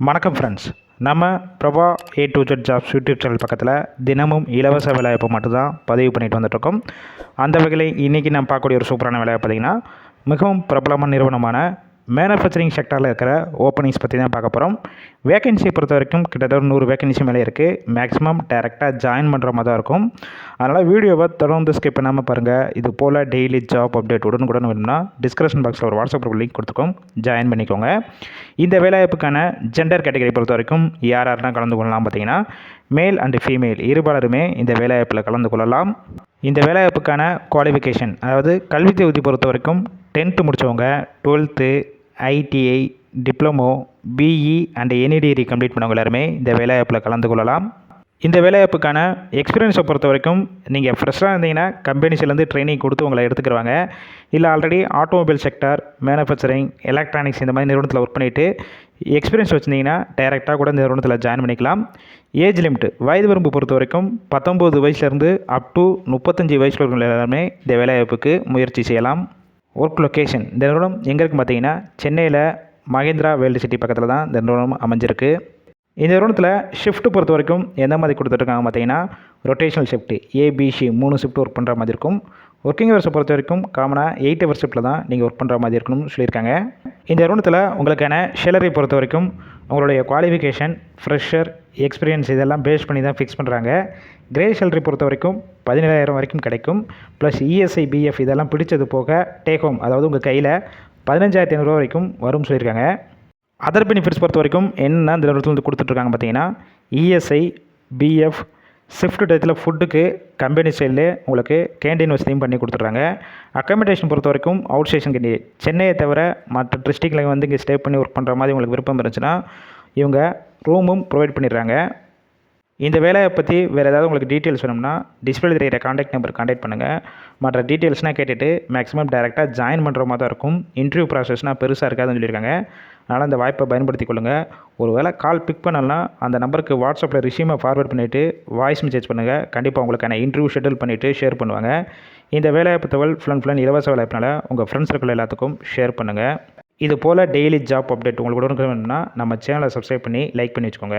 வணக்கம் ஃப்ரெண்ட்ஸ் நம்ம Prabha A to Z jobs YouTube channel பக்கத்தில் தினமும் இலவச வேலைவாய்ப்பு மட்டும்தான் பதிவு பண்ணிட்டு வந்துட்டுருக்கோம். அந்த வகையில் இன்றைக்கி நம்ம பார்க்கக்கூடிய ஒரு சூப்பரான வேலையை பார்த்திங்கன்னா மிகவும் பிரபலமான நிறுவனமான மேனுஃபேக்சரிங் செக்டரில் இருக்கிற ஓப்பனிங்ஸ் பற்றி தான் பார்க்க போகிறோம் வேகன்சியை பொறுத்த வரைக்கும் கிட்டத்தட்ட நூறு வேகன்சி மேலே இருக்குது மேக்ஸிமம் டேரெக்டாக ஜாயின் பண்ணுற மாதிரி தான் இருக்கும். அதனால் வீடியோவை தொடர்ந்து ஸ்கிப் பண்ணாமல் பாருங்கள் இது போல் டெய்லி ஜாப் அப்டேட் உடனுக்குடன் வேணும்னா டிஸ்கிரிப்ஷன் பாக்ஸில் ஒரு வாட்ஸ்அப் குரூப் லிங்க் கொடுத்துருக்கோம் ஜாயின் பண்ணிக்கோங்க. இந்த வேலைவாய்ப்புக்கான ஜெண்டர் கேட்டகரி பொறுத்த வரைக்கும் யார் யாரெல்லாம் கலந்து கொள்ளலாம் பார்த்தீங்கன்னா மேல் அண்டு ஃபீமேல் இருபாலருமே இந்த வேலைவாய்ப்பில் கலந்து கொள்ளலாம். இந்த வேலைவாய்ப்புக்கான குவாலிஃபிகேஷன் அதாவது கல்வி தகுதி பொறுத்த வரைக்கும் டென்த்து முடித்தவங்க twelfth ITI diploma BE and any degree complete பண்ணவங்க எல்லாருமே இந்த வேலைவாய்ப்பில் கலந்து கொள்ளலாம். இந்த வேலைவாய்ப்புக்கான எக்ஸ்பீரியன்ஸை பொறுத்த வரைக்கும் நீங்கள் ஃப்ரெஷ்ஷாக இருந்தீங்கன்னா கம்பெனிஸ்லேருந்து ட்ரைனிங் கொடுத்து உங்களை எடுத்துக்கிடுவாங்க இல்லை already automobile sector manufacturing electronics இந்த மாதிரி நிறுவனத்தில் ஒர்க் பண்ணிவிட்டு எக்ஸ்பீரியன்ஸ் வச்சுருந்தீங்கன்னா டைரெக்டாக கூட இந்த நிறுவனத்தில் ஜாயின் பண்ணிக்கலாம். ஏஜ் லிமிட் வயது வரம்பு பொறுத்த வரைக்கும் பத்தொம்போது வயசுலேருந்து அப் டு முப்பத்தஞ்சு வயசில் இருக்கிற எல்லாருமே இந்த வேலைவாய்ப்புக்கு முயற்சி செய்யலாம். ஒர்க் லொக்கேஷன் இந்த நிறுவனம் எங்கே இருக்குன்னு பார்த்தீங்கன்னா சென்னையில் மகேந்திரா வேல்டு சிட்டி பக்கத்தில் தான் இந்த நிறுவனம் அமைஞ்சிருக்கு. இந்த நிறுவனத்தில் ஷிஃப்ட்டு பொறுத்த வரைக்கும் எந்த மாதிரி கொடுத்துட்ருக்காங்க பார்த்தீங்கன்னா ரொட்டேஷனல் ஷிஃப்ட் ஏபிசி மூணு ஷிஃப்ட் ஒர்க் பண்ணுற மாதிரி இருக்கும். ஒர்க்கிங் ஹவர்ஸை பொறுத்த வரைக்கும் காமனாக எயிட் ஹவர் ஷிஃப்ட்டில் தான் நீங்கள் ஒர்க் பண்ணுற மாதிரி இருக்கணும்னு சொல்லியிருக்காங்க. இந்த நிறுவனத்தில் உங்களுக்கான சேலரி பொறுத்த வரைக்கும் உங்களுடைய குவாலிஃபிகேஷன் ஃப்ரெஷர் எக்ஸ்பீரியன்ஸ் இதெல்லாம் பேஸ் பண்ணி தான் ஃபிக்ஸ் பண்ணுறாங்க கிரே சேலரி பொறுத்த வரைக்கும் பதினேழாயிரம் வரைக்கும் கிடைக்கும். ப்ளஸ் இஎஸ்ஐ பிஎஃப் இதெல்லாம் பிடிச்சது போக டேக் ஹோம் அதாவது உங்கள் கையில் பதினஞ்சாயிரத்தி ஐநூறுரூவா வரைக்கும் வரும்னு சொல்லியிருக்காங்க. அதர் பெனிஃபிட்ஸ் பொறுத்த வரைக்கும் என்ன இந்த நிறுவனத்தில் வந்து கொடுத்துட்ருக்காங்க பார்த்தீங்கன்னா இஎஸ்ஐ பிஎஃப் ஷிஃப்ட் டயத்தில் ஃபுட்டுக்கு கம்பெனி ஸ்டைலே உங்களுக்கு கேண்டீன் வசதியும் பண்ணி கொடுத்துட்றாங்க. அக்காமடேஷன் பொறுத்த வரைக்கும் அவுட் ஸ்டேஷன் கேண்டீன் சென்னையை தவிர மற்ற டிஸ்ட்ரிக்டில் வந்து இங்கே ஸ்டே பண்ணி ஒர்க் பண்ணுற மாதிரி உங்களுக்கு விருப்பம் இருந்துச்சுன்னா இவங்க ரூமும் ப்ரொவைட் பண்ணிடுறாங்க. இந்த வேலையை பற்றி வேறு ஏதாவது உங்களுக்கு டீட்டெயில்ஸ் வேணும்னா டிஸ்பிளே தெரியிற காண்டாக்ட் நம்பர் காண்டாக்ட் பண்ணுங்கள் மற்ற டீட்டெயில்ஸ்னால் கேட்டுட்டு மேக்ஸிமம் டேரெக்டாக ஜாயின் பண்ணுற மாதிரி தான் இருக்கும். இன்டர்வியூ ப்ராசஸ்னால் பெருசாக இருக்காதுன்னு சொல்லியிருக்காங்க. அதனால் அந்த வாய்ப்பை பயன்படுத்தி கொள்ளுங்கள் ஒரு வேளை கால் பிக் பண்ணலாம் அந்த நம்பருக்கு வாட்ஸ்அப்பில் ரிசீமை ஃபார்வர்ட் பண்ணிவிட்டு வாய்ஸ் மெசேஜ் பண்ணுங்கள் கண்டிப்பாக உங்களுக்கான இன்டர்வியூ ஷெட்யூல் பண்ணிவிட்டு ஷேர் பண்ணுவாங்க. இந்த வேலைவாய்ப்பு தகவல் ஃபுல் அண்ட் ஃபுல் இலவச வேலைப்பினால உங்கள் ஃப்ரெண்ட்ஸ் சர்க்கிள் எல்லாத்துக்கும் ஷேர் பண்ணுங்கள் இது போல் டெய்லி ஜாப் அப்டேட் உங்களுக்கு வேணும்னா நம்ம சேனலை சப்ஸ்கிரைப் பண்ணி லைக் பண்ணி வச்சுக்கோங்க.